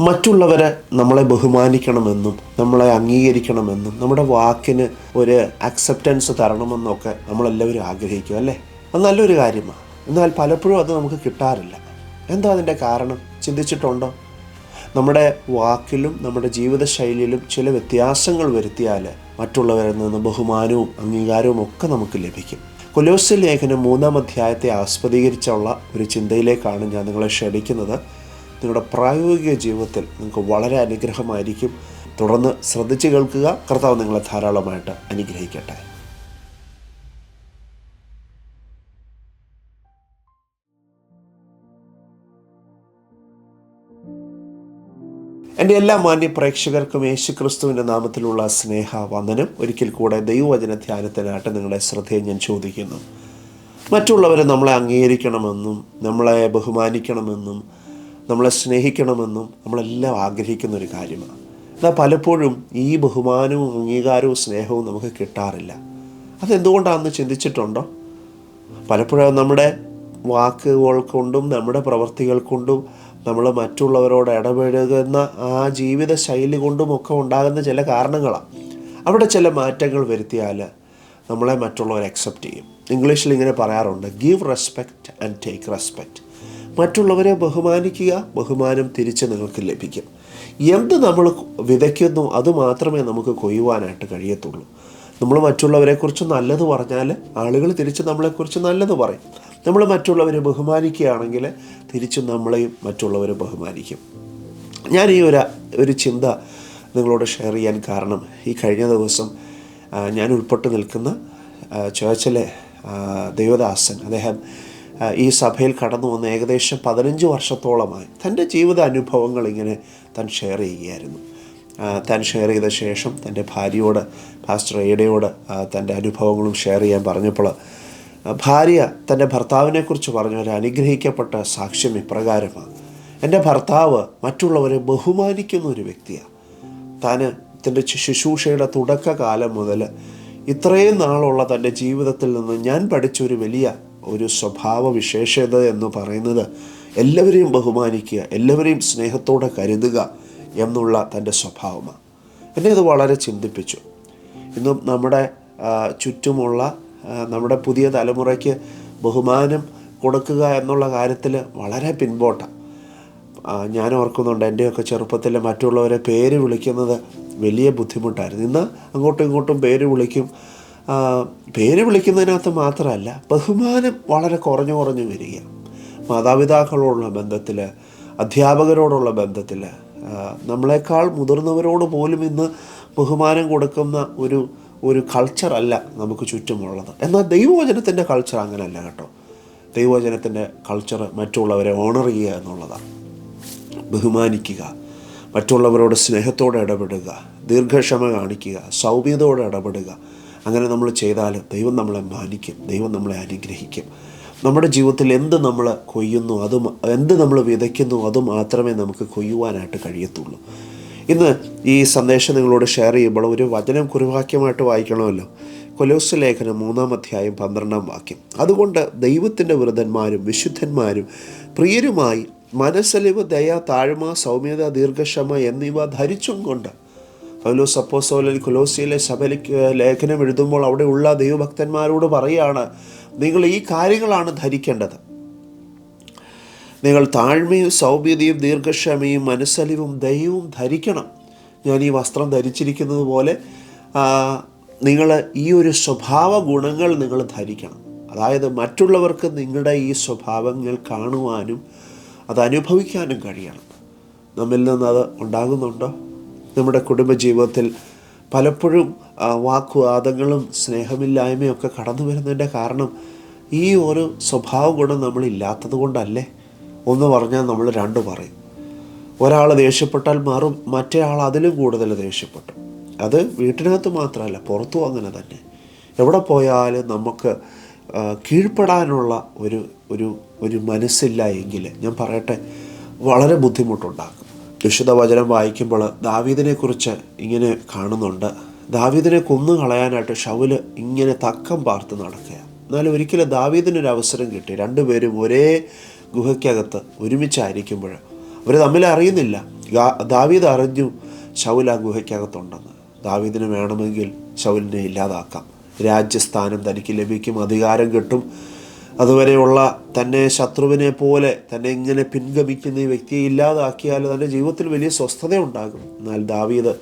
മറ്റുള്ളവരെ നമ്മളെ ബഹുമാനിക്കണമെന്നും നമ്മളെ അംഗീകരിക്കണമെന്നും നമ്മുടെ വാക്കിന് ഒരു അക്സെപ്റ്റൻസ് തരണമെന്നൊക്കെ നമ്മളെല്ലാവരും ആഗ്രഹിക്കും അല്ലേ? അത് നല്ലൊരു കാര്യമാണ്. എന്നാൽ പലപ്പോഴും അത് നമുക്ക് കിട്ടാറില്ല. എന്താ അതിന്റെ കാരണം? ചിന്തിച്ചിട്ടുണ്ടോ? നമ്മുടെ വാക്കിലും നമ്മുടെ ജീവിതശൈലിയിലും ചില വ്യത്യാസങ്ങൾ വരുത്തിയാൽ മറ്റുള്ളവരിൽ നിന്ന് ബഹുമാനവും അംഗീകാരവും ഒക്കെ നമുക്ക് ലഭിക്കും. കൊലോസ്യ ലേഖനം മൂന്നാം അധ്യായത്തെ ആസ്പദീകരിച്ചുള്ള ഒരു ചിന്തയിലേക്കാണ് ഞാൻ നിങ്ങളെ ക്ഷണിക്കുന്നത്. നിങ്ങളുടെ പ്രായോഗിക ജീവിതത്തിൽ നിങ്ങൾക്ക് വളരെ അനുഗ്രഹമായിരിക്കും. തുടർന്ന് ശ്രദ്ധിച്ചു കേൾക്കുക. കർത്താവ് നിങ്ങളെ ധാരാളമായിട്ട് അനുഗ്രഹിക്കട്ടെ. എന്റെ എല്ലാ മാന്യ പ്രേക്ഷകർക്കും യേശു ക്രിസ്തുവിന്റെ നാമത്തിലുള്ള സ്നേഹ വന്ദനം ഒരിക്കൽ കൂടെ ദൈവവചന ധ്യാനത്തിനായിട്ട് നിങ്ങളെ ശ്രദ്ധയെ ഞാൻ ചോദിക്കുന്നു. മറ്റുള്ളവരെ നമ്മളെ അംഗീകരിക്കണമെന്നും നമ്മളെ ബഹുമാനിക്കണമെന്നും നമ്മളെ സ്നേഹിക്കണമെന്നും നമ്മളെല്ലാം ആഗ്രഹിക്കുന്ന ഒരു കാര്യമാണ്. എന്നാൽ പലപ്പോഴും ഈ ബഹുമാനവും അംഗീകാരവും സ്നേഹവും നമുക്ക് കിട്ടാറില്ല. അതെന്തുകൊണ്ടാണെന്ന് ചിന്തിച്ചിട്ടുണ്ടോ? പലപ്പോഴും നമ്മുടെ വാക്കുകൾ കൊണ്ടും നമ്മുടെ പ്രവർത്തികൾ കൊണ്ടും നമ്മൾ മറ്റുള്ളവരോട് ഇടപഴകുന്ന ആ ജീവിത ശൈലി കൊണ്ടും ഒക്കെ ഉണ്ടാകുന്ന ചില കാരണങ്ങളാണ്. അവിടെ ചില മാറ്റങ്ങൾ വരുത്തിയാൽ നമ്മളെ മറ്റുള്ളവർ അക്സെപ്റ്റ് ചെയ്യും. ഇംഗ്ലീഷിൽ ഇങ്ങനെ പറയാറുണ്ട് give respect and take respect മറ്റുള്ളവരെ ബഹുമാനിക്കുക ബഹുമാനം തിരിച്ച് നിങ്ങൾക്ക് ലഭിക്കും. എന്ത് നമ്മൾ വിതയ്ക്കുന്നു അത് മാത്രമേ നമുക്ക് കൊയ്യുവാനായിട്ട് കഴിയത്തുള്ളൂ. നമ്മൾ മറ്റുള്ളവരെക്കുറിച്ച് നല്ലത് പറഞ്ഞാൽ ആളുകൾ തിരിച്ച് നമ്മളെക്കുറിച്ച് നല്ലത് പറയും. നമ്മൾ മറ്റുള്ളവരെ ബഹുമാനിക്കുകയാണെങ്കിൽ തിരിച്ചും നമ്മളെയും മറ്റുള്ളവരെ ബഹുമാനിക്കും. ഞാൻ ഈ ഒരു ഒരു ചിന്ത നിങ്ങളോട് ഷെയർ ചെയ്യാൻ കാരണം ഈ കഴിഞ്ഞ ദിവസം ഞാൻ ഉൾപ്പെട്ട് നിൽക്കുന്ന ചേർച്ചിലെ ദൈവദാസൻ അദ്ദേഹം ഈ സഭയിൽ കടന്നു വന്ന് ഏകദേശം പതിനഞ്ച് വർഷത്തോളമായി തന്റെ ജീവിത അനുഭവങ്ങൾ ഇങ്ങനെ താൻ ഷെയർ ചെയ്യുകയായിരുന്നു. താൻ ഷെയർ ചെയ്ത ശേഷം തന്റെ ഭാര്യയോട് പാസ്റ്റർ എയുടെയോട് തന്റെ അനുഭവങ്ങളും ഷെയർ ചെയ്യാൻ പറഞ്ഞപ്പോൾ ഭാര്യ തന്റെ ഭർത്താവിനെക്കുറിച്ച് പറഞ്ഞ ഒരു അനുഗ്രഹിക്കപ്പെട്ട സാക്ഷ്യം ഇപ്രകാരമാണ്. എന്റെ ഭർത്താവ് മറ്റുള്ളവരെ ബഹുമാനിക്കുന്ന ഒരു വ്യക്തിയാണ്. താന് തന്റെ ശുശ്രൂഷയുടെ തുടക്കകാലം മുതൽ ഇത്രയും നാളുള്ള തന്റെ ജീവിതത്തിൽ നിന്ന് ഞാൻ പഠിച്ച ഒരു വലിയ ഒരു സ്വഭാവ വിശേഷത എന്ന് പറയുന്നത് എല്ലാവരെയും ബഹുമാനിക്കുക എല്ലാവരെയും സ്നേഹത്തോടെ കരുതുക എന്നുള്ള തന്റെ സ്വഭാവമാണ്. എന്നെ ഇത് വളരെ ചിന്തിപ്പിച്ചു. ഇന്നും നമ്മുടെ ചുറ്റുമുള്ള നമ്മുടെ പുതിയ തലമുറയ്ക്ക് ബഹുമാനം കൊടുക്കുക എന്നുള്ള കാര്യത്തിൽ വളരെ പിൻപോട്ടാണ്. ഞാൻ ഓർക്കുന്നുണ്ട് എന്റെയൊക്കെ ചെറുപ്പത്തിൽ മറ്റുള്ളവരെ പേര് വിളിക്കുന്നത് വലിയ ബുദ്ധിമുട്ടായിരുന്നു. ഇന്ന് അങ്ങോട്ടും ഇങ്ങോട്ടും പേര് വിളിക്കും. പേര് വിളിക്കുന്നതിനകത്ത് മാത്രമല്ല ബഹുമാനം വളരെ കുറഞ്ഞു കുറഞ്ഞു വരിക. മാതാപിതാക്കളോടുള്ള ബന്ധത്തിൽ അധ്യാപകരോടുള്ള ബന്ധത്തിൽ നമ്മളെക്കാൾ മുതിർന്നവരോട് പോലും ഇന്ന് ബഹുമാനം കൊടുക്കുന്ന ഒരു ഒരു കൾച്ചറല്ല നമുക്ക് ചുറ്റുമുള്ളത്. എന്നാൽ ദൈവവചനത്തിന്റെ കൾച്ചർ അങ്ങനെയല്ല കേട്ടോ. ദൈവവചനത്തിന്റെ കൾച്ചർ മറ്റുള്ളവരെ ഓണർ ചെയ്യുക എന്നുള്ളതാണ്. ബഹുമാനിക്കുക മറ്റുള്ളവരോട് സ്നേഹത്തോടെ ഇടപെടുക ദീർഘക്ഷമ കാണിക്കുക സൗമ്യതയോടെ ഇടപെടുക അങ്ങനെ നമ്മൾ ചെയ്താൽ ദൈവം നമ്മളെ മാനിക്കും ദൈവം നമ്മളെ അനുഗ്രഹിക്കും. നമ്മുടെ ജീവിതത്തിൽ എന്ത് നമ്മൾ കൊയ്യുന്നു അതും എന്ത് നമ്മൾ വിതയ്ക്കുന്നു അത് മാത്രമേ നമുക്ക് കൊയ്യുവാനായിട്ട് കഴിയത്തുള്ളൂ. ഇന്ന് ഈ സന്ദേശം നിങ്ങളോട് ഷെയർ ചെയ്യുമ്പോൾ ഒരു വചനം കുറിവാക്യമായിട്ട് വായിക്കണമല്ലോ. കൊലോസ് ലേഖനം മൂന്നാം അധ്യായം പന്ത്രണ്ടാം വാക്യം. അതുകൊണ്ട് ദൈവത്തിന്റെ വൃതന്മാരും വിശുദ്ധന്മാരും പ്രിയരുമായി മനസ്സലിവ് ദയ താഴ്മ സൗമ്യത ദീർഘക്ഷമ എന്നിവ ധരിച്ചും കൊണ്ട് പൗലോസ് അപ്പോസോലൻ കൊലോസിയിലെ ശബലിക്ക് ലേഖനം എഴുതുമ്പോൾ അവിടെയുള്ള ദൈവഭക്തന്മാരോട് പറയുകയാണ് നിങ്ങൾ ഈ കാര്യങ്ങളാണ് ധരിക്കേണ്ടത്. നിങ്ങൾ താഴ്മയും സൗമ്യതയും ദീർഘക്ഷമയും മനസ്സലിവും ദൈവവും ധരിക്കണം. ഞാൻ ഈ വസ്ത്രം ധരിച്ചിരിക്കുന്നത് പോലെ നിങ്ങൾ ഈ ഒരു സ്വഭാവ ഗുണങ്ങൾ നിങ്ങൾ ധരിക്കണം. അതായത് മറ്റുള്ളവർക്ക് നിങ്ങളുടെ ഈ സ്വഭാവങ്ങൾ കാണുവാനും അത് അനുഭവിക്കാനും കഴിയണം. നമ്മിൽ നിന്ന് അത് ഉണ്ടാകുന്നുണ്ടോ? നമ്മുടെ കുടുംബജീവിതത്തിൽ പലപ്പോഴും വാക്കുവാദങ്ങളും സ്നേഹമില്ലായ്മയും ഒക്കെ കടന്നു വരുന്നതിന്റെ കാരണം ഈ ഒരു സ്വഭാവ ഗുണം നമ്മളില്ലാത്തത് കൊണ്ടല്ലേ? ഒന്ന് പറഞ്ഞാൽ നമ്മൾ രണ്ട് പറയും. ഒരാൾ ദേഷ്യപ്പെട്ടാൽ മാറും മറ്റേ ആൾ അതിലും കൂടുതൽ ദേഷ്യപ്പെട്ടു. അത് വീട്ടിനകത്ത് മാത്രമല്ല പുറത്തും അങ്ങനെ തന്നെ. എവിടെ പോയാലും നമുക്ക് കീഴ്പ്പെടാനുള്ള ഒരു ഒരു ഒരു മനസ്സില്ല എങ്കിൽ ഞാൻ പറയട്ടെ വളരെ ബുദ്ധിമുട്ടുണ്ടാക്കും. വിശുദ്ധ വചനം വായിക്കുമ്പോൾ ദാവീദിനെക്കുറിച്ച് ഇങ്ങനെ കാണുന്നുണ്ട്. ദാവീദിനെ കൊന്നു കളയാനായിട്ട് ഷൗൽ ഇങ്ങനെ തക്കം പാർത്ത് നടക്കുക. എന്നാലും ഒരിക്കലും ദാവീദിനൊരു അവസരം കിട്ടി. രണ്ടുപേരും ഒരേ ഗുഹയ്ക്കകത്ത് ഒരുമിച്ചായിരിക്കുമ്പോൾ അവർ തമ്മിൽ അറിയുന്നില്ല. ദാവീദ് അറിഞ്ഞു ശൗൽ ആ ഗുഹയ്ക്കകത്തുണ്ടെന്ന്. ദാവീദിന് വേണമെങ്കിൽ ഷൗലിനെ ഇല്ലാതാക്കാം. രാജ്യസ്ഥാനം തനിക്ക് ലഭിക്കും അധികാരം കിട്ടും. അതുവരെയുള്ള തന്നെ ശത്രുവിനെ പോലെ തന്നെ ഇങ്ങനെ പിൻഗമിക്കുന്ന ഈ വ്യക്തിയെ ഇല്ലാതാക്കിയാൽ തന്റെ ജീവിതത്തിൽ വലിയ സ്വസ്ഥത ഉണ്ടാകും എന്നാൽ ദാവീദ്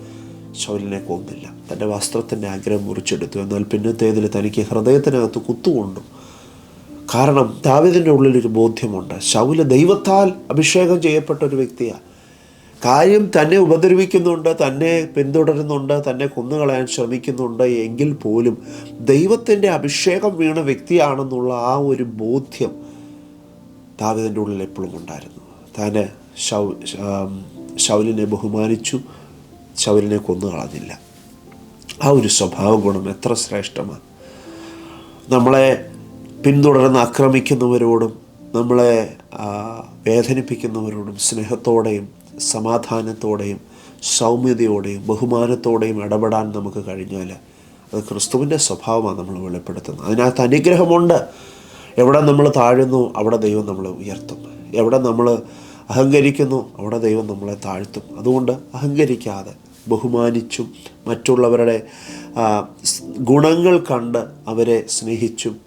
ശൗലിനെ കൊന്നില്ല. തന്റെ വസ്ത്രത്തിന്റെ ആഗ്രഹം മുറിച്ചെടുത്തു. എന്നാൽ പിന്നത്തേതിൽ തനിക്ക് ഹൃദയത്തിനകത്ത് കുത്തുകൊണ്ടു കാരണം ദാവീദിന്റെ ഉള്ളിലൊരു ബോധ്യമുണ്ട്. ശൗൽ ദൈവത്താൽ അഭിഷേകം ചെയ്യപ്പെട്ട ഒരു വ്യക്തിയാണ്. കാര്യം തന്നെ ഉപദ്രവിക്കുന്നുണ്ട് തന്നെ പിന്തുടരുന്നുണ്ട് തന്നെ കുന്നുകളയാൻ ശ്രമിക്കുന്നുണ്ട് എങ്കിൽ പോലും ദൈവത്തിന്റെ അഭിഷേകം വീണ വ്യക്തിയാണെന്നുള്ള ആ ഒരു ബോധ്യം ദാവിദിന്റെ ഉള്ളിൽ എപ്പോഴും ഉണ്ടായിരുന്നു. താന് ശൗലിനെ ബഹുമാനിച്ചു ശൗലിനെ കൊന്നുകളഞ്ഞില്ല ആ ഒരു സ്വഭാവ ഗുണം എത്ര ശ്രേഷ്ഠമാണ്. നമ്മളെ പിന്തുടർന്ന് ആക്രമിക്കുന്നവരോടും നമ്മളെ വേദനിപ്പിക്കുന്നവരോടും സ്നേഹത്തോടെയും സമാധാനത്തോടെയും സൗമ്യതയോടെയും ബഹുമാനത്തോടെയും ഇടപെടാൻ നമുക്ക് കഴിഞ്ഞാൽ അത് ക്രിസ്തുവിന്റെ സ്വഭാവമാണ് നമ്മൾ വെളിപ്പെടുത്തുന്നത്. അതിനകത്ത് അനുഗ്രഹമുണ്ട്. എവിടെ നമ്മൾ താഴുന്നു അവിടെ ദൈവം നമ്മളെ ഉയർത്തും. എവിടെ നമ്മൾ അഹങ്കരിക്കുന്നു അവിടെ ദൈവം നമ്മളെ താഴ്ത്തും. അതുകൊണ്ട് അഹങ്കരിക്കാതെ ബഹുമാനിച്ചും മറ്റുള്ളവരുടെ ഗുണങ്ങൾ കണ്ട് അവരെ സ്നേഹിച്ചും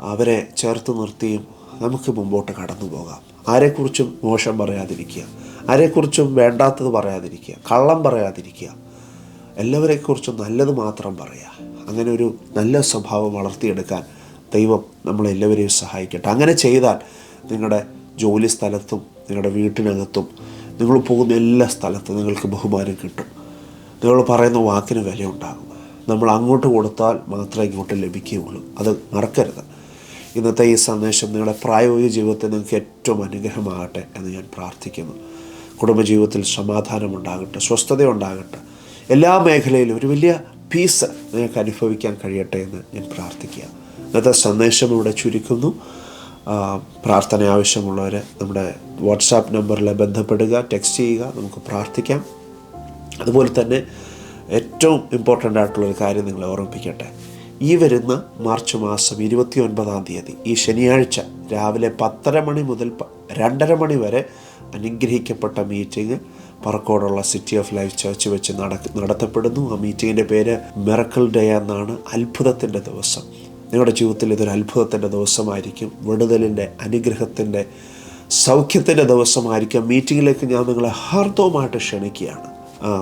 അവരെ ചേർത്ത് നിർത്തിയും നമുക്ക് മുമ്പോട്ട് കടന്നു പോകാം ആരെക്കുറിച്ചും മോശം പറയാതിരിക്കുക. ആരെക്കുറിച്ചും വേണ്ടാത്തത് പറയാതിരിക്കുക കള്ളം പറയാതിരിക്കുക. എല്ലാവരെക്കുറിച്ചും നല്ലത് മാത്രം പറയുക അങ്ങനെ ഒരു നല്ല സ്വഭാവം വളർത്തിയെടുക്കാൻ ദൈവം നമ്മളെല്ലാവരെയും സഹായിക്കട്ടെ. അങ്ങനെ ചെയ്താൽ നിങ്ങളുടെ ജോലി സ്ഥലത്തും നിങ്ങളുടെ വീട്ടിനകത്തും നിങ്ങൾ പോകുന്ന എല്ലാ സ്ഥലത്തും നിങ്ങൾക്ക് ബഹുമാനം കിട്ടും. നിങ്ങൾ പറയുന്ന വാക്കിന് വിലയുണ്ടാകും. നമ്മൾ അങ്ങോട്ട് കൊടുത്താൽ മാത്രമേ ഇങ്ങോട്ട് ലഭിക്കുകയുള്ളൂ. അത് മറക്കരുത്. ഇന്നത്തെ ഈ സന്ദേശം നിങ്ങളുടെ പ്രായോഗിക ജീവിതത്തിൽ നിങ്ങൾക്ക് ഏറ്റവും അനുഗ്രഹമാകട്ടെ എന്ന് ഞാൻ പ്രാർത്ഥിക്കുന്നു. കുടുംബജീവിതത്തിൽ സമാധാനമുണ്ടാകട്ടെ സ്വസ്ഥത ഉണ്ടാകട്ടെ എല്ലാ മേഖലയിലും ഒരു വലിയ പീസ് നിങ്ങൾക്ക് അനുഭവിക്കാൻ കഴിയട്ടെ എന്ന് ഞാൻ പ്രാർത്ഥിക്കുക. ഇന്നത്തെ സന്ദേശം ഇവിടെ ചുരുക്കുന്നു. പ്രാർത്ഥന ആവശ്യമുള്ളവർ നമ്മുടെ വാട്സാപ്പ് നമ്പറിൽ ബന്ധപ്പെടുക ടെക്സ്റ്റ് ചെയ്യുക നമുക്ക് പ്രാർത്ഥിക്കാം. അതുപോലെ തന്നെ ഏറ്റവും ഇമ്പോർട്ടന്റ് ആയിട്ടുള്ളൊരു കാര്യം നിങ്ങളെ ഓർമ്മിപ്പിക്കട്ടെ. ഈ വരുന്ന മാർച്ച് മാസം ഇരുപത്തി ഒൻപതാം തീയതി ഈ ശനിയാഴ്ച രാവിലെ പത്തര മണി മുതൽ രണ്ടര മണി വരെ അനുഗ്രഹിക്കപ്പെട്ട മീറ്റിംഗ് പറക്കോടുള്ള സിറ്റി ഓഫ് ലൈഫ് ചർച്ച് വെച്ച് നട നടത്തപ്പെടുന്നു. ആ മീറ്റിങ്ങിന്റെ പേര് മിറക്കിൾ ഡേ എന്നാണ്. അത്ഭുതത്തിന്റെ ദിവസം. നിങ്ങളുടെ ജീവിതത്തിൽ ഇതൊരു അത്ഭുതത്തിന്റെ ദിവസമായിരിക്കും. വിടുതലിന്റെ അനുഗ്രഹത്തിന്റെ സൗഖ്യത്തിന്റെ ദിവസമായിരിക്കും. മീറ്റിങ്ങിലേക്ക് ഞാൻ നിങ്ങളെ ഹാർദവുമായിട്ട് ക്ഷണിക്കുകയാണ്.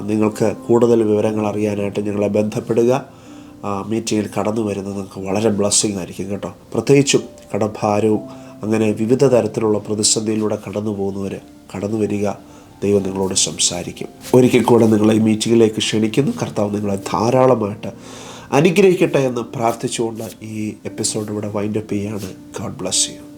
നിങ്ങൾക്ക് കൂടുതൽ വിവരങ്ങൾ അറിയാനായിട്ട് ഞങ്ങളെ ബന്ധപ്പെടുക. മീറ്റിങ്ങിൽ കടന്നു വരുന്നത് നിങ്ങൾക്ക് വളരെ ബ്ലസ്സിംഗ് ആയിരിക്കും കേട്ടോ. പ്രത്യേകിച്ചും കടഭാരവും അങ്ങനെ വിവിധ തരത്തിലുള്ള പ്രതിസന്ധിയിലൂടെ കടന്നു പോകുന്നവർ കടന്നു വരിക ദൈവം നിങ്ങളോട് സംസാരിക്കും. ഒരിക്കൽ കൂടെ നിങ്ങളെ ഈ മീറ്റിങ്ങിലേക്ക് ക്ഷണിക്കുന്നു. കർത്താവ് നിങ്ങളെ ധാരാളമായിട്ട് അനുഗ്രഹിക്കട്ടെ എന്ന് പ്രാർത്ഥിച്ചുകൊണ്ട് ഈ എപ്പിസോഡ് ഇവിടെ വൈൻഡപ്പ് ചെയ്യാണ്. God bless you